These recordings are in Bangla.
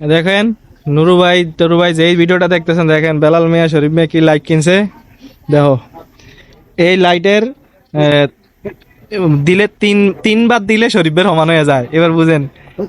দেখেন নুরু ভাই তরু ভাই যে এই ভিডিওটা দেখতেছেন দেখেন বেলাল মিয়া শরীফ মিয়া কি লাইট কিনছে? দেখো এই লাইটের দিলে তিন তিনবার দিলে শরীফের সমান হয়ে যায়। এবার বুঝেন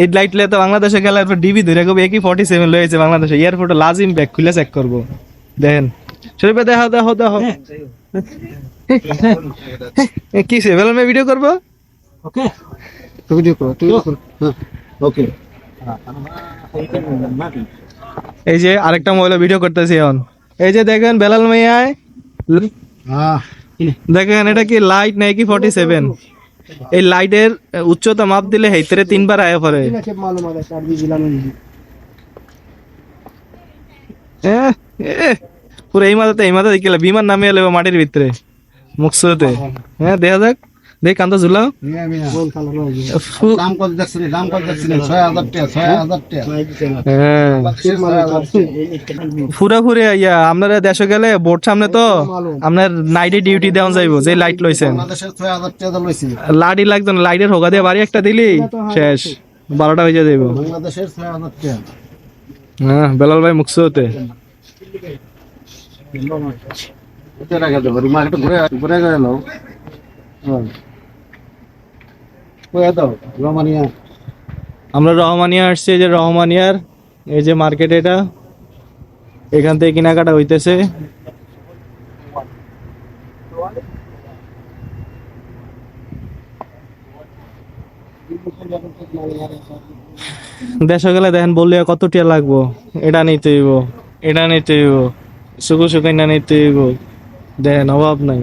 এই লাইট লে তো বাংলাদেশে গেলে এরপর ডিবি ধরে কবে? একই ফর্টি সেভেন লয়েছে বাংলাদেশে। এয়ারপোর্টে লাজিম ব্যাগ খুলে চেক করব। দেখেন শরীফে দেখো দেখো দেখো। কি সে? বেলাল মিয়া ভিডিও করব? ওকে ভিডিও করো তুই হ্যাঁ ওকে এই যে আরেকটা মহিলা ভিডিও করতেছি এখন। এই যে দেখেন বেলাল মিয়ায়, দেখেন এটা কি লাইট নাকি ফর্টি সেভেন এই লাইটের উচ্চতা মাপ দিলে হেতরে তিনবার আয়া পরে পুরো এই মাথাতে, এই মাথা দেখিলা বিমান নামিয়ে এলো মাটির ভিতরে মুখসুরতে হ্যাঁ দেখা যাক। দেখ কান্দা ঝুলা ফুরা ফুরে ইয়া আপনারা দেশে গেলে বোর্ড সামনে তো আপনার নাইটে ডিউটি দেওয়া যাইব যে লাইট লইছেন। লাডি লাগতো না লাইটের হোগা দিয়ে বাড়ি একটা দিলি শেষ। বারোটা হয়ে যাইব। হ্যাঁ বেলাল ভাই মুখছে হতে ঘুরে ঘুরে গেল আমরা রহমানিয়া আসছি, এই যে রহমানিয়ার, এই যে মার্কেট এটা। এখান থেকে কেনাকাটা হইতেছে। দেশে গেলে দেখেন বললে কত টিয়া লাগবো। এটা নিতে হইব, এটা নিতে হইব, শুকু শুকাইনা নিতে হইব। দেখেন অভাব নাই।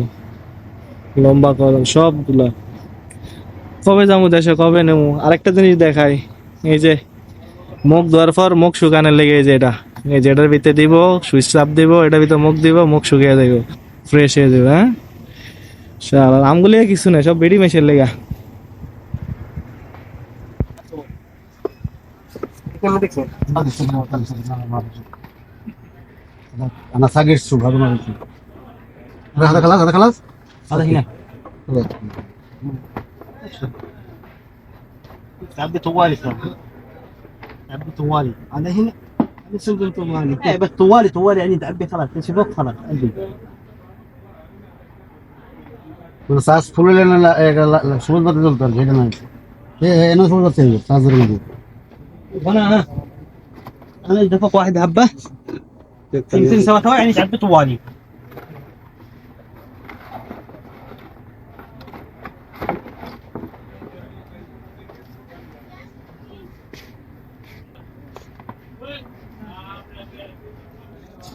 লম্বা কলম, সবগুলা। কবে যাবো দেশে কবে নেবো আরেকটা জিনিস দেখাই এই যে মুখ ধোয়ার পর মুখ শুকানোর লেগে এই যে এটা এই যে এটার ভিতরে দিব সুইচ চাপ দিব এটার ভিতরে মুখ দিব মুখ শুকিয়ে দেবো ফ্রেশ হয়ে যাবে হ্যাঁ শালা আমগুলি কিছু নেই সব বেডি মেশের লেগা انا ساقي السوق هذا ما بيجي هذا خلاص هذا خلاص هذا هنا خلاص. تعبي طوالي ترى تعبي طوالي أنا هنا أنا سنجل طوالي. إيه بس طوالي طوالي يعني تعبي خلاص تشوفك خلاص؟ قلبي సాస్ ఫుల్ لا لا لا చేయడం ఏమో సూల్ బర్త్ సాస్ జరిగింది وأنا أنا دفق واحد هبه يمكن سويتها يعني شعبت طوالي.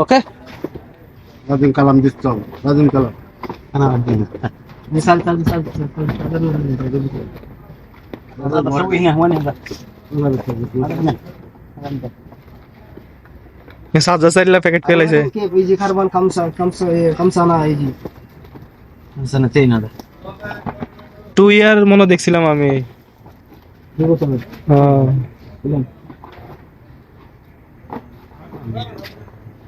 اوكي লাজিম কালাম দিতে হবে লাজিম কালাম انا عندي مثال مثال مثال هذا بسوي هنا وين هذا هذا هنا هذا هنا. চার্জার চাইলে প্যাকেট ফেলাইছে كيف يجي كربون خمسة خمسة كم سنة يجي من سنتين هذا টু ইয়ার মনে দেখছিলাম আমি হ্যাঁ।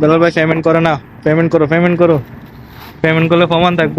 বেলাল ভাই পেমেন্ট করে না। পেমেন্ট করো পেমেন্ট করো। পেমেন্ট করলে প্রমাণ থাকব।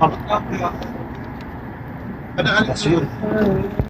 Ano, ano? Kasi yun.